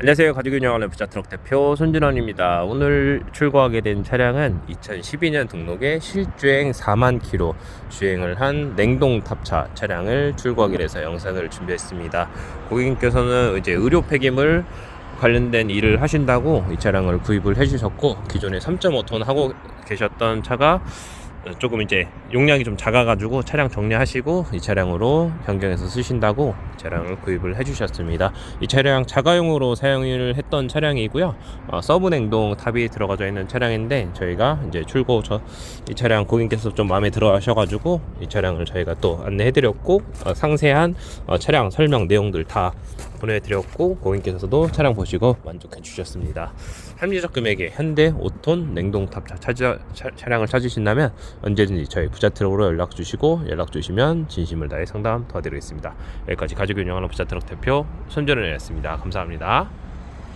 안녕하세요. 가족 운영하는 부자트럭 대표 손준원입니다. 오늘 출고하게 된 차량은 2012년 등록에 실주행 4만 킬로 주행을 한 냉동 탑차 차량을 출고하게 돼서 영상을 준비했습니다. 고객님께서는 이제 의료 폐기물 관련된 일을 하신다고 이 차량을 구입을 해주셨고 기존에 3.5톤 하고 계셨던 차가 조금 이제 용량이 좀 작아가지고 차량 정리하시고 이 차량으로 변경해서 쓰신다고 차량을 구입을 해주셨습니다. 이 차량 자가용으로 사용을 했던 차량이고요. 어, 서브 냉동 탑이 들어가져 있는 차량인데 저희가 이제 출고 저 이 차량 고객님께서 좀 마음에 들어 하셔가지고 이 차량을 저희가 또 안내해드렸고 어, 상세한 어, 차량 설명 내용들 다 보내드렸고 고객님께서도 차량 보시고 만족해 주셨습니다. 합리적 금액에 현대 5톤 냉동 탑차 찾아, 차, 차량을 찾으신다면 언제든지 저희 부자트럭으로 연락 주시고 연락 주시면 진심을 다해 상담 도와드리겠습니다. 여기까지 가족 운영하는 부자트럭 대표 손전원이었습니다. 감사합니다.